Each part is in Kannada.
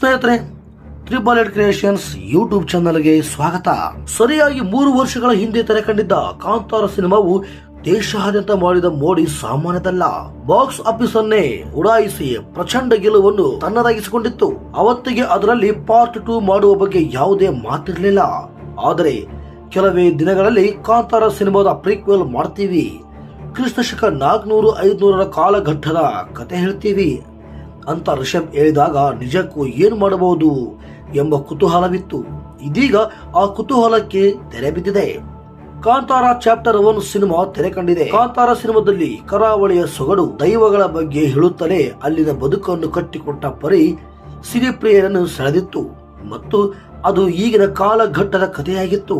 ಸ್ನೇಹಿತರೆ ತ್ರಿಬಲ್ ಏಟ್ ಕ್ರಿಯೇಷನ್ಸ್ ಯೂಟ್ಯೂಬ್ ಚಾನಲ್ಗೆ ಸ್ವಾಗತ. ಸರಿಯಾಗಿ ಮೂರು ವರ್ಷಗಳ ಹಿಂದೆ ತೆರೆ ಕಂಡಿದ್ದ ಕಾಂತಾರ ಸಿನಿಮಾವು ದೇಶಾದ್ಯಂತ ಮಾಡಿದ ಮೋಡಿ ಸಾಮಾನ್ಯದಲ್ಲ. ಬಾಕ್ಸ್ ಆಫೀಸ್ ಅನ್ನೇ ಉಡಾಯಿಸಿ ಪ್ರಚಂಡ ಗೆಲುವನ್ನು ತನ್ನದಾಗಿಸಿಕೊಂಡಿತ್ತು. ಅವತ್ತಿಗೆ ಅದರಲ್ಲಿ ಪಾರ್ಟ್ ಟೂ ಮಾಡುವ ಬಗ್ಗೆ ಯಾವುದೇ ಮಾತಿರಲಿಲ್ಲ. ಆದರೆ, ಕೆಲವೇ ದಿನಗಳಲ್ಲಿ ಕಾಂತಾರ ಸಿನಿಮಾದ ಪ್ರೀಕ್ವೆಲ್ ಮಾಡ್ತೀವಿ. ಕ್ರಿಸ್ತ ಶಕ ನಾಲ್ಕನೂರು ಐದುನೂರರ ಕಾಲಘಟ್ಟದ ಕತೆ ಹೇಳ್ತೀವಿ. ಅಂತ ರಿಷಬ್ ಹೇಳಿದಾಗ ನಿಜಕ್ಕೂ ಏನು ಮಾಡಬಹುದು ಎಂಬ ಕುತೂಹಲವಿತ್ತು. ಇದೀಗ ಆ ಕುತೂಹಲಕ್ಕೆ ತೆರೆ ಬಿದ್ದಿದೆ. ಕಾಂತಾರ ಚಾಪ್ಟರ್ ಒನ್ ಸಿನಿಮಾ ತೆರೆ ಕಂಡಿದೆ. ಕಾಂತಾರ ಸಿನಿಮಾದಲ್ಲಿ ಕರಾವಳಿಯ ಸೊಗಡು ದೈವಗಳ ಬಗ್ಗೆ ಹೇಳುತ್ತಲೇ ಅಲ್ಲಿನ ಬದುಕನ್ನು ಕಟ್ಟಿಕೊಟ್ಟ ಪರಿ ಸಿನಿಪ್ರಿಯರನ್ನು ಸೆಳೆದಿತ್ತು. ಮತ್ತು ಅದು ಈಗಿನ ಕಾಲಘಟ್ಟದ ಕಥೆಯಾಗಿತ್ತು.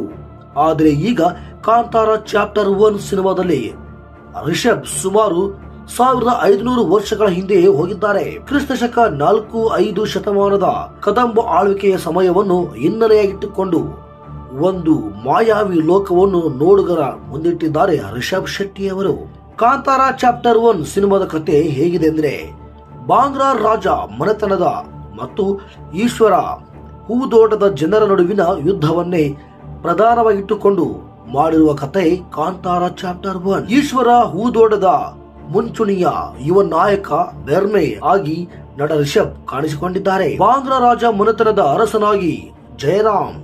ಆದರೆ ಈಗ ಕಾಂತಾರ ಚಾಪ್ಟರ್ ಒನ್ ಸಿನಿಮಾದಲ್ಲಿ ರಿಷಬ್ ಸುಮಾರು ಸಾವಿರದ ಐದುನೂರು ವರ್ಷಗಳ ಹಿಂದೆ ಹೋಗಿದ್ದಾರೆ. ಕ್ರಿಸ್ತ ಶಕ ನಾಲ್ಕು ಐದು ಶತಮಾನದ ಕದಂಬ ಆಳ್ವಿಕೆಯ ಸಮಯವನ್ನು ಹಿನ್ನೆಲೆಯಾಗಿಟ್ಟುಕೊಂಡು ಒಂದು ಮಾಯಾವಿ ಲೋಕವನ್ನು ನೋಡುಗರ ಮುಂದಿಟ್ಟಿದ್ದಾರೆ ರಿಷಬ್ ಶೆಟ್ಟಿ ಅವರು. ಕಾಂತಾರ ಚಾಪ್ಟರ್ ಒನ್ ಸಿನಿಮಾದ ಕತೆ ಹೇಗಿದೆ ಅಂದ್ರೆ, ಬಾಂಗ್ರಾ ರಾಜ ಮನೆತನದ ಮತ್ತು ಈಶ್ವರ ಹೂದೋಟದ ಜನರ ನಡುವಿನ ಯುದ್ಧವನ್ನೇ ಪ್ರಧಾನವಾಗಿಟ್ಟುಕೊಂಡು ಮಾಡಿರುವ ಕತೆ ಕಾಂತಾರ ಚಾಪ್ಟರ್ ಒನ್. ಈಶ್ವರ ಹೂದೋಟದ ಮುಂಚೂಣಿಯ ಯುವ ನಾಯಕ ಬೆರ್ಮೆ ಆಗಿ ನಟ ರಿಷಬ್ ಕಾಣಿಸಿಕೊಂಡಿದ್ದಾರೆ. ಬಾಂದ್ರ ರಾಜ ಮನೆತನದ ಅರಸನಾಗಿ ಜಯರಾಮ್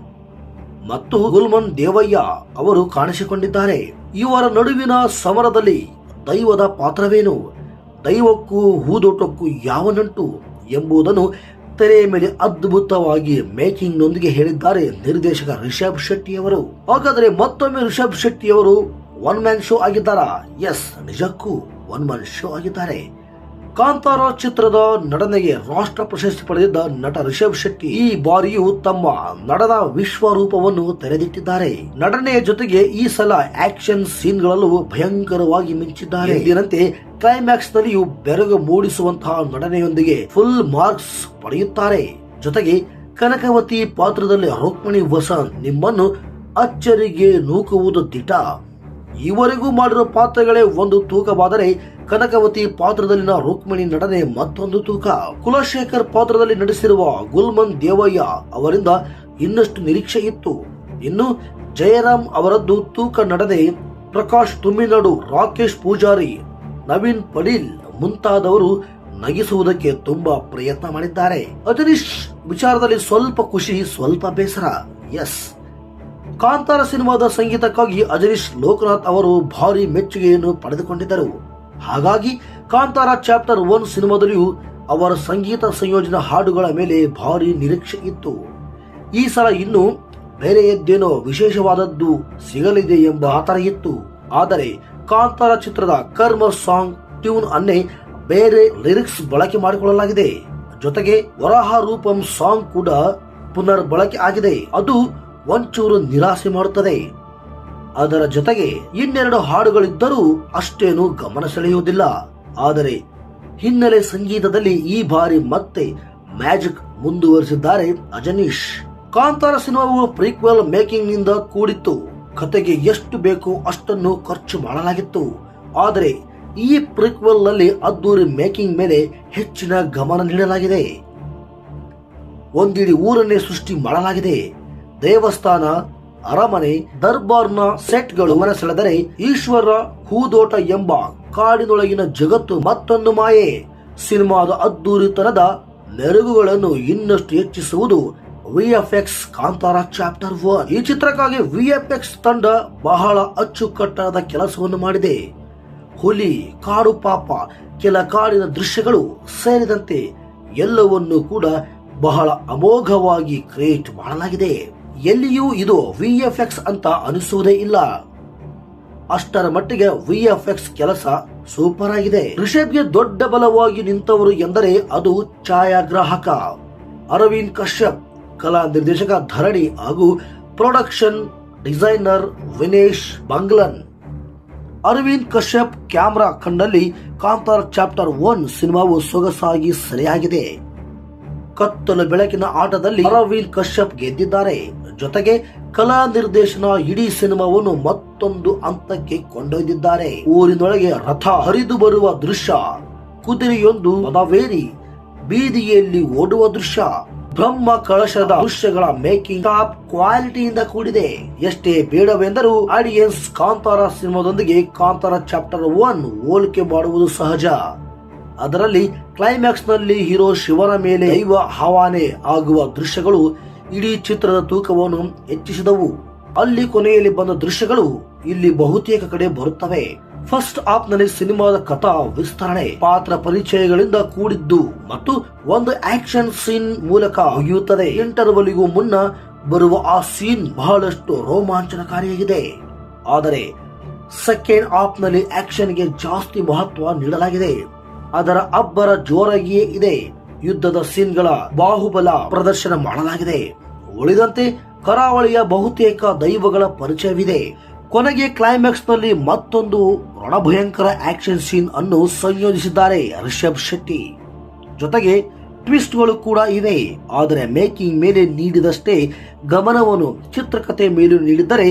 ಮತ್ತು ಗುಲ್ಮನ್ ದೇವಯ್ಯ ಅವರು ಕಾಣಿಸಿಕೊಂಡಿದ್ದಾರೆ. ಇವರ ನಡುವಿನ ಸಮರದಲ್ಲಿ ದೈವದ ಪಾತ್ರವೇನು? ದೈವಕ್ಕೂ ಹೂದೋಟಕ್ಕೂ ಯಾವ ನಂಟು ಎಂಬುದನ್ನು ತೆರೆಯ ಮೇಲೆ ಅದ್ಭುತವಾಗಿ ಮೇಕಿಂಗ್ ನೊಂದಿಗೆ ಹೇಳಿದ್ದಾರೆ ನಿರ್ದೇಶಕ ರಿಷಬ್ ಶೆಟ್ಟಿ ಅವರು ಹಾಗಾದರೆ ಮತ್ತೊಮ್ಮೆ ರಿಷಬ್ ಶೆಟ್ಟಿ ಅವರು ಒನ್ ಮ್ಯಾನ್ ಶೋ ಆಗಿದ್ದಾರಾ? ಎಸ್, ನಿಜಕ್ಕೂ. ಒನ್ ಮನ್ ಶೋ ಆಗಿದ್ದಾರೆ ಕಾಂತಾರ ಚಿತ್ರದ ನಟನೆಗೆ ರಾಷ್ಟ್ರ ಪ್ರಶಸ್ತಿ ಪಡೆದಿದ್ದ ನಟ ರಿಷಬ್ ಶೆಟ್ಟಿ ಈ ಬಾರಿಯೂ ತಮ್ಮ ನಟನ ವಿಶ್ವರೂಪವನ್ನು ತೆರೆದಿಟ್ಟಿದ್ದಾರೆ. ನಟನೆಯ ಜೊತೆಗೆ ಈ ಸಲ ಆಕ್ಷನ್ ಸೀನ್ಗಳಲ್ಲೂ ಭಯಂಕರವಾಗಿ ಮಿಂಚಿದ್ದಾರೆ. ಇದರಂತೆ ಕ್ಲೈಮ್ಯಾಕ್ಸ್ ನಲ್ಲಿಯೂ ಬೆರಗು ಮೂಡಿಸುವಂತಹ ನಟನೆಯೊಂದಿಗೆ ಫುಲ್ ಮಾರ್ಕ್ಸ್ ಪಡೆಯುತ್ತಾರೆ. ಜೊತೆಗೆ ಕನಕವತಿ ಪಾತ್ರದಲ್ಲಿ ರುಕ್ಮಿಣಿ ವಸಂತ್ ನಿಮ್ಮನ್ನು ಅಚ್ಚರಿಗೆ ನೂಕುವುದು ದಿಟ. ಈವರೆಗೂ ಮಾಡಿರೋ ಪಾತ್ರಗಳೇ ಒಂದು ತೂಕವಾದರೆ ಕನಕವತಿ ಪಾತ್ರದಲ್ಲಿನ ರುಕ್ಮಿಣಿ ನಟನೆ ಮತ್ತೊಂದು ತೂಕ. ಕುಲಶೇಖರ್ ಪಾತ್ರದಲ್ಲಿ ನಟಿಸಿರುವ ಗುಲ್ಮನ್ ದೇವಯ್ಯ ಅವರಿಂದ ಇನ್ನಷ್ಟು ನಿರೀಕ್ಷೆ ಇತ್ತು. ಇನ್ನು ಜಯರಾಮ್ ಅವರದ್ದು ತೂಕ ನಟನೆ ಪ್ರಕಾಶ್ ತುಮಿನಾಡು ರಾಕೇಶ್ ಪೂಜಾರಿ, ನವೀನ್ ಪಡೀಲ್ ಮುಂತಾದವರು ನಗಿಸುವುದಕ್ಕೆ ತುಂಬಾ ಪ್ರಯತ್ನ ಮಾಡಿದ್ದಾರೆ. ಅಜನೀಶ್ ವಿಚಾರದಲ್ಲಿ ಸ್ವಲ್ಪ ಖುಷಿ, ಸ್ವಲ್ಪ ಬೇಸರ. ಎಸ್. ಕಾಂತಾರ ಸಿನಿಮಾದ ಸಂಗೀತಕ್ಕಾಗಿ ಅಜರೀಶ್ ಲೋಕನಾಥ್ ಅವರು ಭಾರಿ ಮೆಚ್ಚುಗೆಯನ್ನು ಪಡೆದುಕೊಂಡಿದ್ದರು. ಹಾಗಾಗಿ ಕಾಂತಾರ ಚಾಪ್ಟರ್ ಒನ್ ಸಿನಿಮಾದಲ್ಲಿಯೂ ಅವರ ಸಂಗೀತ ಸಂಯೋಜನಾ ಹಾಡುಗಳ ಮೇಲೆ ಭಾರಿ ನಿರೀಕ್ಷೆ ಇತ್ತು. ಈ ಸಲ ಇನ್ನು ಬೇರೆಯದ್ದೇನೋ ವಿಶೇಷವಾದದ್ದು ಸಿಗಲಿದೆ ಎಂಬ ಆತರ ಇತ್ತು. ಆದರೆ ಕಾಂತಾರ ಚಿತ್ರದ ಕರ್ಮ ಸಾಂಗ್ ಟ್ಯೂನ್ ಅನ್ನೇ ಬೇರೆ ಲಿರಿಕ್ಸ್ ಬಳಕೆ ಮಾಡಿಕೊಳ್ಳಲಾಗಿದೆ. ಜೊತೆಗೆ ವರಾಹ ರೂಪಂ ಸಾಂಗ್ ಕೂಡ ಪುನರ್ ಬಳಕೆ ಆಗಿದೆ. ಅದು ಒಂಚೂರು ನಿರಾಸೆ ಮಾಡುತ್ತದೆ. ಅದರ ಜೊತೆಗೆ ಇನ್ನೆರಡು ಹಾಡುಗಳಿದ್ದರೂ ಅಷ್ಟೇನು ಗಮನ ಸೆಳೆಯುವುದಿಲ್ಲ. ಆದರೆ ಹಿನ್ನೆಲೆ ಸಂಗೀತದಲ್ಲಿ ಈ ಬಾರಿ ಮತ್ತೆ ಮ್ಯಾಜಿಕ್ ಮುಂದುವರಿಸಿದ್ದಾರೆ ಅಜನೀಶ್. ಕಾಂತಾರ ಸಿನಿಮಾವು ಪ್ರೀಕ್ವೆಲ್ ಮೇಕಿಂಗ್ನಿಂದ ಕೂಡಿತ್ತು. ಕತೆಗೆ ಎಷ್ಟು ಬೇಕು ಅಷ್ಟನ್ನು ಖರ್ಚು ಮಾಡಲಾಗಿತ್ತು. ಆದರೆ ಈ ಪ್ರೀಕ್ವೆಲ್ನಲ್ಲಿ ಅದ್ದೂರಿ ಮೇಕಿಂಗ್ ಮೇಲೆ ಹೆಚ್ಚಿನ ಗಮನ ನೀಡಲಾಗಿದೆ. ಒಂದಿಡಿ ಊರನ್ನೇ ಸೃಷ್ಟಿ ಮಾಡಲಾಗಿದೆ. ದೇವಸ್ಥಾನ, ಅರಮನೆ, ದರ್ಬಾರ್ನ ಸೆಟ್ಗಳು ಸೆಳೆದರೆ ಈಶ್ವರ ಹೂದೋಟ ಎಂಬ ಕಾಡಿನೊಳಗಿನ ಜಗತ್ತು ಮತ್ತೊಂದು ಮಾಯೆ. ಸಿನಿಮಾದ ಅದ್ದೂರಿತನದ ಮೆರುಗುಗಳನ್ನು ಇನ್ನಷ್ಟು ಹೆಚ್ಚಿಸುವುದು ವಿಎಫ್ಎಕ್ಸ್ ಕಾಂತಾರ ಚಾಪ್ಟರ್ ಒನ್. ಈ ಚಿತ್ರಕ್ಕಾಗಿ ವಿಎಫ್ಎಕ್ಸ್ ತಂಡ ಬಹಳ ಅಚ್ಚುಕಟ್ಟಾದ ಕೆಲಸವನ್ನು ಮಾಡಿದೆ. ಹುಲಿ, ಕಾಡು ಪಾಪ, ಕೆಲ ಕಾಡಿನ ದೃಶ್ಯಗಳು ಸೇರಿದಂತೆ ಎಲ್ಲವನ್ನೂ ಕೂಡ ಬಹಳ ಅಮೋಘವಾಗಿ ಕ್ರಿಯೇಟ್ ಮಾಡಲಾಗಿದೆ. ಎಲ್ಲಿಯೂ ಇದು ವಿಎಫ್ಎಕ್ಸ್ ಅಂತ ಅನಿಸುವುದೇ ಇಲ್ಲ. ಅಷ್ಟರ ಮಟ್ಟಿಗೆ ವಿ ಎಫ್ ಎಕ್ಸ್ ಕೆಲಸ ಸೂಪರ್ ಆಗಿದೆ. ರಿಷಬ್ಗೆ ದೊಡ್ಡ ಬಲವಾಗಿ ನಿಂತವರು ಎಂದರೆ ಅದು ಛಾಯಾಗ್ರಾಹಕ. ಅರವಿಂದ್ ಕಶ್ಯಪ್, ಕಲಾ ನಿರ್ದೇಶಕ ಧರಣಿ ಹಾಗೂ production designer Vinesh Banglan. Arvind Kashyap camera ಕಣ್ಣಲ್ಲಿ ಕಾಂತಾರ್ ಚಾಪ್ಟರ್ ಒನ್ ಸಿನಿಮಾವು ಸೊಗಸಾಗಿ ಸರಿಯಾಗಿದೆ. ಕತ್ತಲು ಬೆಳಕಿನ ಆಟದಲ್ಲಿ ಅರವಿಂದ್ ಕಶ್ಯಪ್ ಗೆದ್ದಿದ್ದಾರೆ. ಜೊತೆಗೆ ಕಲಾ ನಿರ್ದೇಶನ ಇಡೀ ಸಿನಿಮಾವನ್ನು ಮತ್ತೊಂದು ಹಂತಕ್ಕೆ ಕೊಂಡೊಯ್ದಿದ್ದಾರೆ. ಊರಿನೊಳಗೆ ರಥ ಹರಿದು ಬರುವ ದೃಶ್ಯ, ಕುದುರೆಯೊಂದು ಮದವೇರಿ ಬೀದಿಯಲ್ಲಿ ಓಡುವ ದೃಶ್ಯ, ಬ್ರಹ್ಮ ಕಳಶದ ದೃಶ್ಯಗಳ ಮೇಕಿಂಗ್ ಟಾಪ್ ಕ್ವಾಲಿಟಿಯಿಂದ ಕೂಡಿದೆ. ಎಷ್ಟೇ ಬೇಡವೆಂದರೂ ಆಡಿಯನ್ಸ್ ಕಾಂತಾರ ಸಿನಿಮಾದೊಂದಿಗೆ ಕಾಂತಾರ ಚಾಪ್ಟರ್ ಒನ್ ಹೋಲಿಕೆ ಮಾಡುವುದು ಸಹಜ. ಅದರಲ್ಲಿ ಕ್ಲೈಮ್ಯಾಕ್ಸ್ನಲ್ಲಿ ಹೀರೋ ಶಿವನ ಮೇಲೆ ದೈವ ಹವಾನೆ ಆಗುವ ದೃಶ್ಯಗಳು ಇಡೀ ಚಿತ್ರದ ತೂಕವನ್ನು ಹೆಚ್ಚಿಸಿದವು. ಅಲ್ಲಿ ಕೊನೆಯಲ್ಲಿ ಬಂದ ದೃಶ್ಯಗಳು ಇಲ್ಲಿ ಬಹುತೇಕ ಕಡೆ ಬರುತ್ತವೆ. ಫಸ್ಟ್ ಹಾಫ್ನಲ್ಲಿ ಸಿನಿಮಾದ ಕಥಾ ವಿಸ್ತರಣೆ, ಪಾತ್ರ ಪರಿಚಯಗಳಿಂದ ಕೂಡಿದ್ದು ಮತ್ತು ಒಂದು ಆಕ್ಷನ್ ಸೀನ್ ಮೂಲಕ ಮುಗಿಯುತ್ತದೆ ಇಂಟರ್ವಲ್ಗೂ ಮುನ್ನ ಬರುವ ಆ ಸೀನ್ ಬಹಳಷ್ಟು ರೋಮಾಂಚನಕಾರಿಯಾಗಿದೆ. ಆದರೆ ಸೆಕೆಂಡ್ ಹಾಫ್ನಲ್ಲಿ ಆಕ್ಷನ್ಗೆ ಜಾಸ್ತಿ ಮಹತ್ವ ನೀಡಲಾಗಿದೆ. ಅದರ ಅಬ್ಬರ ಜೋರಾಗಿಯೇ ಇದೆ. ಯುದ್ಧದ ಸೀನ್ಗಳ ಬಾಹುಬಲ ಪ್ರದರ್ಶನ ಮಾಡಲಾಗಿದೆ. ಉಳಿದಂತೆ ಕರಾವಳಿಯ ಬಹುತೇಕ ದೈವಗಳ ಪರಿಚಯವಿದೆ. ಕೊನೆಗೆ ಕ್ಲೈಮ್ಯಾಕ್ಸ್ನಲ್ಲಿ ಮತ್ತೊಂದು ರಣಭಯಂಕರ ಆಕ್ಷನ್ ಸೀನ್ ಅನ್ನು ಸಂಯೋಜಿಸಿದ್ದಾರೆ ರಿಷಬ್ ಶೆಟ್ಟಿ. ಜೊತೆಗೆ ಟ್ವಿಸ್ಟ್ಗಳು ಕೂಡ ಇವೆ. ಆದರೆ ಮೇಕಿಂಗ್ ಮೇಲೆ ನೀಡಿದಷ್ಟೇ ಗಮನವನ್ನು ಚಿತ್ರಕಥೆ ಮೇಲೂ ನೀಡಿದರೆ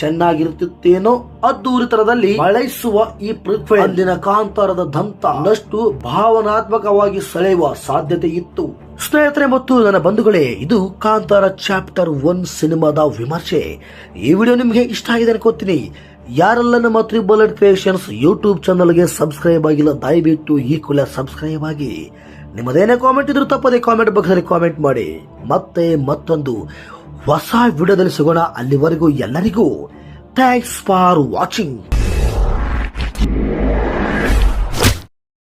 ಚೆನ್ನಾಗಿರುತ್ತಿತ್ತೇನೋ ಅದ್ದೂರಿತನದಲ್ಲಿ ಬಳಸುವ ಈ ಪೃಥ್ವಿ. ಅಂದಿನ ಕಾಂತಾರದ ದಂತ ನಷ್ಟು ಭಾವನಾತ್ಮಕವಾಗಿ ಸೆಳೆಯುವ ಸಾಧ್ಯತೆ ಇತ್ತು. ಸ್ನೇಹಿತರೆ ಮತ್ತು ನನ್ನ ಬಂಧುಗಳೇ, ಇದು ಕಾಂತಾರ ಚಾಪ್ಟರ್ ಒನ್ ಸಿನಿಮಾದ ವಿಮರ್ಶೆ. ಈ ವಿಡಿಯೋ ನಿಮಗೆ ಇಷ್ಟ ಆಗಿದೆ ಅನ್ಕೋತೀನಿ. ಯಾರೆಲ್ಲ ನಮ್ಮ ತ್ರಿಬಲ್ ಕ್ರಿಯೇಷನ್ಸ್ ಯೂಟ್ಯೂಬ್ ಚಾನಲ್ಗೆ ಸಬ್ಸ್ಕ್ರೈಬ್ ಆಗಿಲ್ಲ, ದಯವಿಟ್ಟು ಈ ಕೂಡ ಸಬ್ಸ್ಕ್ರೈಬ್ ಆಗಿ. ನಿಮ್ಮದೇನೇ ಕಾಮೆಂಟ್ ಇದ್ರೂ ತಪ್ಪದೆ ಕಾಮೆಂಟ್ ಬಾಕ್ಸಲ್ಲಿ ಕಾಮೆಂಟ್ ಮಾಡಿ. ಮತ್ತೆ ಮತ್ತೊಂದು ಹೊಸ ವಿಡಿಯೋದಲ್ಲಿ ಸಿಗೋಣ. ಅಲ್ಲಿವರೆಗೂ ಎಲ್ಲರಿಗೂ ಥ್ಯಾಂಕ್ಸ್ ಫಾರ್ ವಾಚಿಂಗ್